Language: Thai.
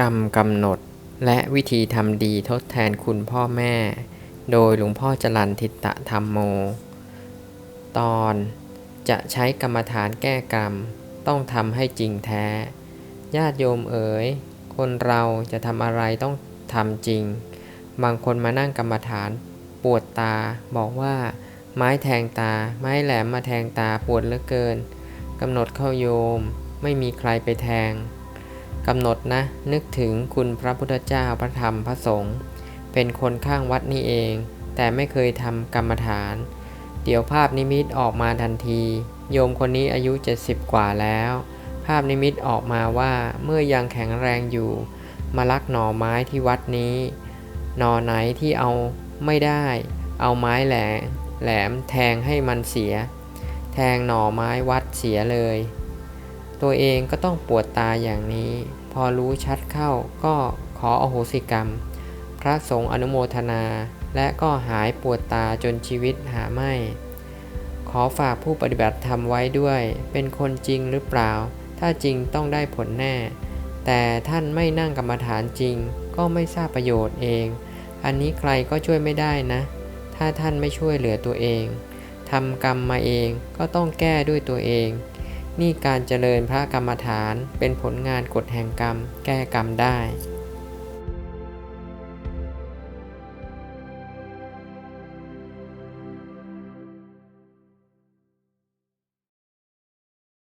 กรรมกำหนด และวิธีทำดีทดแทนคุณพ่อแม่ โดยหลวงพ่อจรันทิตะธรรมโม ตอนจะใช้กรรมฐานแก้กรรม ต้องทำให้จริงแท้ ญาติโยมเอ๋ย คนเราจะทำอะไรต้องทำจริง บางคนมานั่งกรรมฐานปวดตาบอกว่า ไม้แทงตา ไม้แหลมมาแทงตาปวดเหลือเกินกำหนดเข้าโยม ไม่มีใครไปแทง กำหนดนะ นึกถึงคุณพระพุทธเจ้าพระธรรมพระสงฆ์เป็นคนข้างวัดนี่เอง แต่ไม่เคยทำกรรมฐาน เดี๋ยวภาพนิมิตออกมาทันที โยมคนนี้อายุ 70 กว่าแล้ว ภาพนิมิตออกมาว่าเมื่อยังแข็งแรงอยู่ มาลักหน่อไม้ที่วัดนี้ หน่อไหนที่เอาไม่ได้ เอาไม้แหลมแหลมแทงให้มันเสีย แทงหน่อไม้วัดเสียเลย ตัวเองก็ต้องปวดตาอย่างนี้ พอรู้ชัดเข้าก็ขออโหสิกรรม พระสงฆ์อนุโมทนา และก็หายปวดตาจนชีวิตหาไม่ ขอฝากผู้ปฏิบัติธรรมไว้ด้วย เป็นคนจริงหรือเปล่า ถ้าจริงต้องได้ผลแน่ แต่ท่านไม่นั่งกรรมฐานจริง ก็ไม่ทราบประโยชน์เอง อันนี้ใครก็ช่วยไม่ได้นะ ถ้าท่านไม่ช่วยเหลือตัวเองทำกรรมมาเองก็ต้องแก้ด้วยตัวเอง นี่การเจริญพระกรรมฐานเป็นผลงานกฎแห่งกรรม แก้กรรมได้